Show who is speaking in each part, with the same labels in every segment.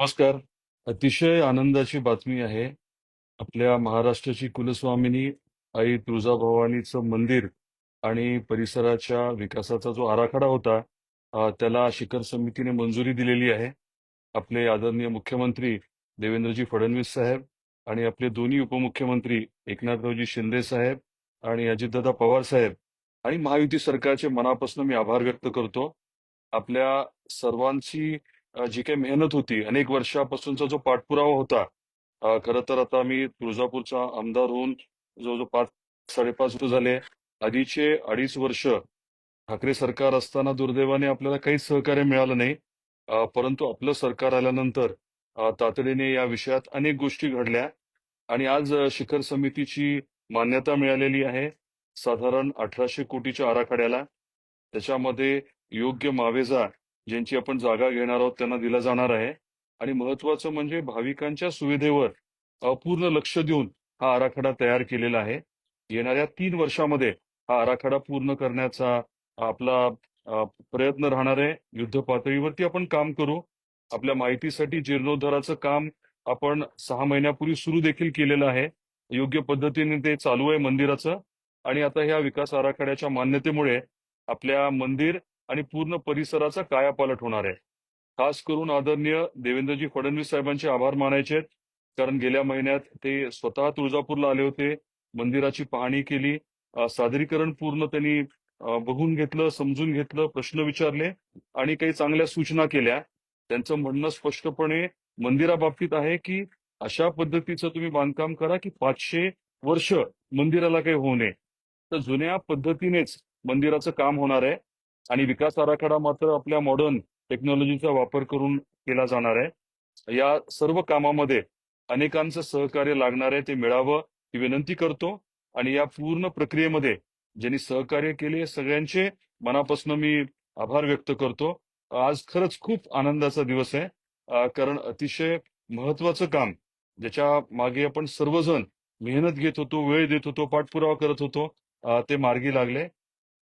Speaker 1: नमस्कार. अतिशय आनंदाची बातमी आहे. आपल्या महाराष्ट्राची कुलस्वामिनी आई तुळजाभवानीचं मंदिर आणि परिसराच्या विकासाचा जो आराखडा होता, अ, त्याला शिखर समितीने मंजुरी दिलेली आहे. आपले आदरणीय मुख्यमंत्री देवेंद्रजी फडणवीस साहेब आणि आपले दोन्ही उपमुख्यमंत्री एकनाथरावजी शिंदे साहेब आणि अजितदादा पवार साहेब आणि महायुती सरकारचे मनापासून मी आभार व्यक्त करतो. आपल्या सर्वांची जी काही मेहनत होती, अनेक वर्षापासूनचा जो पाठपुरावा होता, खर खरं तर आता मी तुळजापूरचा आमदार होऊन जवळजवळ 5-5.5 वर्ष झाले. आधीचे अडीच वर्ष ठाकरे सरकार असताना दुर्दैवाने आपल्याला काहीच सहकार्य मिळालं नाही. परंतु आपलं सरकार आल्यानंतर तातडीने या विषयात अनेक गोष्टी घडल्या आणि आज शिखर समितीची मान्यता मिळालेली आहे. साधारण अठराशे कोटीच्या आराखड्याला. त्याच्यामध्ये योग्य मावेजा ज्यांची आपण जागा घेणार आहोत त्यांना दिला जाणार आहे आणि महत्वाचं म्हणजे भाविकांच्या सुविधेवर अपूर्ण पूर्ण लक्ष देऊन हा आराखडा तयार केलेला आहे. येणाऱ्या तीन वर्षामध्ये हा आराखडा पूर्ण करण्याचा आपला प्रयत्न राहणार आहे. युद्ध पातळीवरती आपण काम करू. आपल्या माहितीसाठी जीर्णोद्धाराचं काम आपण सहा महिन्यापूर्वी सुरू देखील केलेलं आहे. योग्य पद्धतीने ते चालू आहे मंदिराचं आणि आता ह्या विकास आराखड्याच्या मान्यतेमुळे आपल्या मंदिर आणि पूर्ण परिसराचा कायापालट होणार आहे. खास करून आदरणीय देवेंद्रजी फडणवीस साहेबांचे आभार मानायचे आहेत. कारण गेल्या महिन्यात ते स्वतः तुळजापूरला आले होते. मंदिराची पाहणी केली. सादरीकरण पूर्ण त्यांनी बघून घेतलं, समजून घेतलं, प्रश्न विचारले आणि काही चांगल्या सूचना केल्या. त्यांचं म्हणणं स्पष्टपणे मंदिराबाबतीत आहे, की अशा पद्धतीचं तुम्ही बांधकाम करा, की पाचशे वर्ष मंदिराला काही होऊ नये. तर जुन्या पद्धतीनेच मंदिराचं काम होणार आहे आणि विकास आराखडा मात्र आपल्या मॉडर्न टेक्नॉलॉजीचा वापर करून केला जाणार आहे. या सर्व कामामध्ये अनेकांचं सहकार्य लागणार आहे, ते मिळावं ही विनंती करतो आणि या पूर्ण प्रक्रियेमध्ये ज्यांनी सहकार्य केले सगळ्यांचे मनापासून मी आभार व्यक्त करतो. आज खरंच खूप आनंदाचा दिवस आहे. कारण अतिशय महत्वाचं काम ज्याच्या मागे आपण सर्वजण मेहनत घेत होतो, वेळ देत होतो, पाठपुरावा करत होतो, ते मार्गी लागले.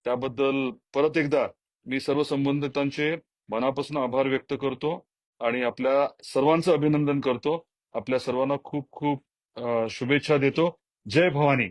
Speaker 1: त्याबद्दल परत एकदा मी सर्व संबंधितांचे मनापासून आभार व्यक्त करतो आणि आपल्या सर्वांचं अभिनंदन करतो. आपल्या सर्वांना खूप खूप शुभेच्छा देतो. जय भवानी.